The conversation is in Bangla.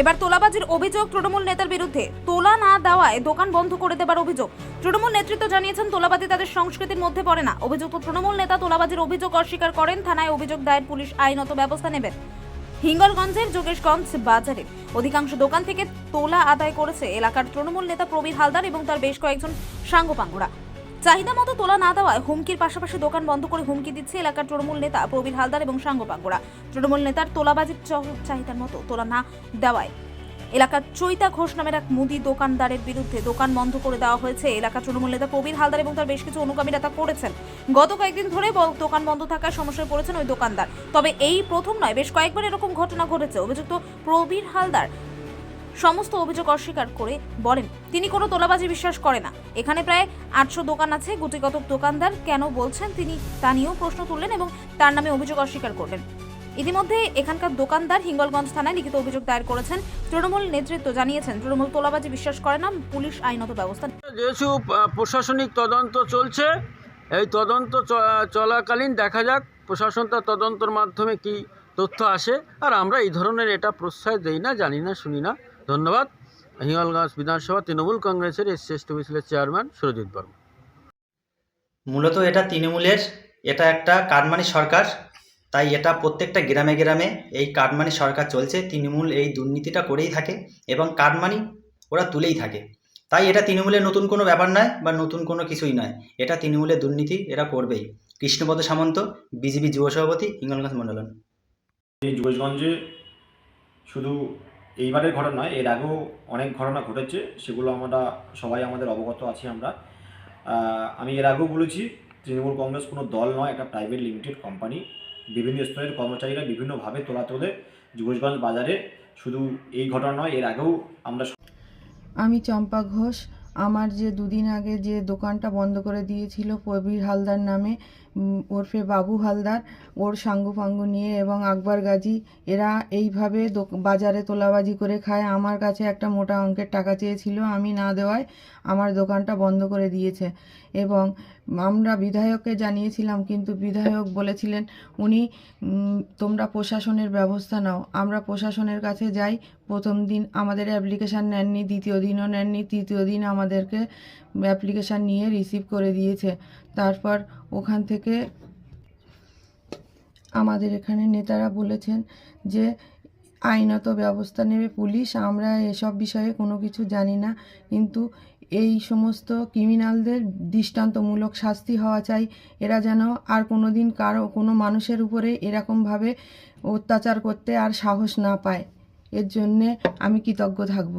এবার তোলাবাজির অভিযোগ তৃণমূল নেতার বিরুদ্ধে। তোলা না দেওয়ায় দোকান বন্ধ করে দেবার অভিযোগ। তৃণমূল নেতৃত্ব জানিয়েছেন, তোলাবাজি তাদের সংস্কৃতির মধ্যে পড়ে না। অভিযুক্ত তৃণমূল নেতা তোলাবাজির অভিযোগ অস্বীকার করেন, থানায় অভিযোগ দায়ের পুলিশ আইনত ব্যবস্থা নেবেন হিঙ্গলগঞ্জের যোগেশগঞ্জ বাজারে অধিকাংশ দোকান থেকে তোলা আদায় করেছে এলাকার তৃণমূল নেতা প্রবীর হালদার এবং তার বেশ কয়েকজন সাঙ্গপাঙ্গরা। চাহিদা মতো তোলা না দেওয়ায় হুমকির পাশাপাশি দোকান বন্ধ করে হুমকি দিচ্ছে এলাকার তৃণমূল নেতা প্রবীর হালদার এবং সাঙ্গপাঙ্গরা। তৃণমূল নেতার তোলাবাজির চহ- চাহিদার মতো তোলা না দেওয়ায়। এলাকার চৈতা ঘোষ নামের এক মুদি দোকানদারের বিরুদ্ধে দোকান বন্ধ করে দেওয়া হয়েছে। এলাকার তৃণমূল নেতা প্রবীর হালদার এবং তার বেশ কিছু অনুগামীরা তা করেছেন গত কয়েকদিন ধরে দোকান বন্ধ থাকার সমস্যায় পড়েছেন ওই দোকানদার। তবে এই প্রথম নয়, বেশ কয়েকবার এরকম ঘটনা ঘটেছে। অভিযুক্ত প্রবীর হালদার সমস্ত অভিযোগ অস্বীকার করে বলেন, তিনি কোনো তোলাবাজি বিশ্বাস করে না। এখানে প্রায় আটশো দোকান আছে গুটিগত দোকানদার কেন বলছেন তিনি তা নিয়েও প্রশ্ন তুললেন এবং তার নামে অভিযোগ অস্বীকার করলেন। ইতিমধ্যে এখানকার দোকানদার হিঙ্গলগঞ্জ থানায় লিখিত অভিযোগ দায়ের করেছেন। তৃণমূল নেতৃত্ব জানিয়েছেন, তৃণমূল তোলাবাজি বিশ্বাস করে না, পুলিশ আইনত ব্যবস্থা যেহেতু প্রশাসনিক তদন্ত চলছে। এই তদন্ত চলাকালীন দেখা যাক প্রশাসন তার তদন্তর মাধ্যমে কি তথ্য আসে। আর আমরা এই ধরনের এটা প্রশ্রয় দেই না, জানি না, শুনি না। ধন্যবাদ। হিঙ্গলগঞ্জ বিধানসভা তৃণমূল কংগ্রেসের এসসি এসটি মিছিলের চেয়ারম্যান সুরজিৎ বর্মা। মূলত এটা তৃণমূলের এটা একটা কাটমানি সরকার তাই এটা প্রত্যেকটা গ্রামে গ্রামে এই কাটমানি সরকার চলছে তৃণমূল এই দুর্নীতিটা করেই থাকে এবং কাটমানি ওরা তুলেই থাকে। তাই এটা তৃণমূলের নতুন কোনো ব্যাপার নয় বা নতুন কোনো কিছুই নয় এটা তৃণমূলের দুর্নীতি এরা করবেই। কৃষ্ণপদ সামন্ত বিজেপি যুব সভাপতি হিঙ্গলগঞ্জ মণ্ডলন। এই যোগেশগঞ্জে শুধু এইবারের ঘটনা নয়, এর আগেও অনেক ঘটনা ঘটেছে, সেগুলো আমরা সবাই আমাদের অবগত আছি আমরা। আমি এর আগেও বলেছি, তৃণমূল কংগ্রেস কোনো দল নয়, একটা প্রাইভেট লিমিটেড কোম্পানি বিভিন্ন স্তরের কর্মচারীরা বিভিন্নভাবে তোলা তোলে যুবসগঞ্জ বাজারে। শুধু এই ঘটনা নয়, এর আগেও আমরা আমি চম্পা ঘোষ আমার যে দুদিন আগে যে দোকানটা বন্ধ করে দিয়েছিল প্রবীর হালদার নামে ওরফে বাবু হালদার, ওর সাঙ্গু ফাঙ্গু নিয়ে এবং আকবর গাজী, এরা এইভাবে বাজারে তোলাবাজি করে খায়। আমার কাছে একটা মোটা অঙ্কের টাকা চেয়েছিল, আমি না দেওয়ায় আমার দোকানটা বন্ধ করে দিয়েছে। এবং আমরা বিধায়ককে জানিয়েছিলাম, কিন্তু বিধায়ক বলেছিলেন, উনি তোমরা প্রশাসনের ব্যবস্থা নাও, আমরা প্রশাসনের কাছে যাই প্রথম দিন আমাদের অ্যাপ্লিকেশান নেননি, দ্বিতীয় দিনও নেননি, তৃতীয় দিন আমাদেরকে অ্যাপ্লিকেশান নিয়ে রিসিভ করে দিয়েছে। তারপর ওখান থেকে আমাদের এখানে নেতারা বলেছেন যে, আইনত ব্যবস্থা নেবে পুলিশ, আমরা এসব বিষয়ে কোনো কিছু জানি না, কিন্তু এই সমস্ত ক্রিমিনালদের দৃষ্টান্তমূলক শাস্তি হওয়া চাই। এরা যেন আর কোনো দিন কারও, কোনো মানুষের উপরে এরকমভাবে অত্যাচার করতে আর সাহস না পায়। এর জন্যে আমি কৃতজ্ঞ থাকব।